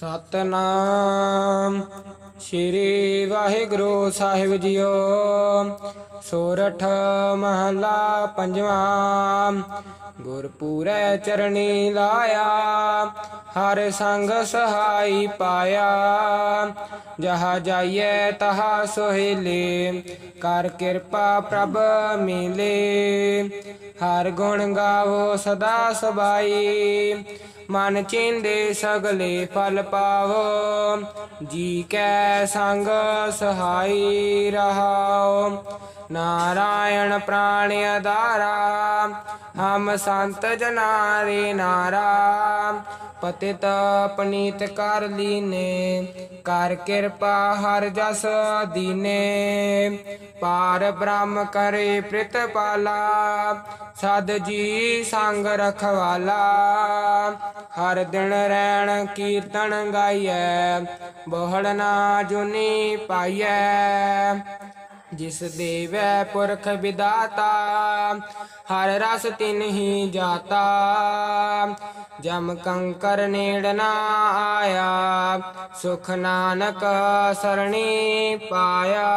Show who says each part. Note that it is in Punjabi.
Speaker 1: ਸਤਨਾਮ। ਸ਼੍ਰੀ ਵਾਹਿਗੁਰੂ ਸਾਹਿਬ ਜੀਓ। ਸੋਰਠ ਮਹਲਾ ਪੰਜਵਾਂ। ਗੁਰਪੂਰੈ ਚਰਣੀ ਲਾਇਆ। ਹਰ ਸੰਗ ਸਹਾਈ ਪਾਇਆ। ਜਹਾ ਜਾਈਏ ਤਹਾ ਸੋਹਿਲੇ। ਕਰ ਕਿਰਪਾ ਪ੍ਰਭ ਮਿਲੇ। ਹਰ ਗੁਣ ਗਾਵੋ ਸਦਾ ਸਬਾਈ ਮਨ ਚਿੰਦੇ ਸਗਲੇ ਫਲ ਪਾਵੋ। ਜੀ ਕੈ ਸੰਗ ਸਹਾਈ ਰਹਾਓ। ਨਾਰਾਇਣ ਪ੍ਰਾਣ ਆਧਾਰਾ, ਹਮ ਸੰਤ ਜਨਾ ਰੇ ਨਾਰਾ। ਪਤਿਤ ਪਨੀਤ ਕਰ ਲੀਨੇ, ਕਰ ਕਿਰਪਾ ਹਰ ਜਸ ਦੀਨੇ ਪਾਰ ਬ੍ਰਹਮ ਕਰੇ ਪ੍ਰਿਤਪਾਲਾ ਸਦ ਜੀ ਸੰਗ ਰਖਵਾਲਾ। ਹਰ ਦਿਨ ਰੈਣ ਕੀਰਤਨ ਗਾਈਐ, ਬੋਹੜ ਨਾ ਜੁਨੀ ਪਾਈਐ। ਜਿਸ ਦੇਵੈ ਪੁਰਖ ਵਿਦਾਤਾ, ਹਰ ਰਸ ਤਿਨ ਹੀ ਜਾਤਾ। ਜਮ ਕੰਕਰ ਨੇੜ ਨਾ ਆਇਆ, ਸੁਖ ਨਾਨਕ ਸਰਣੀ ਪਾਇਆ।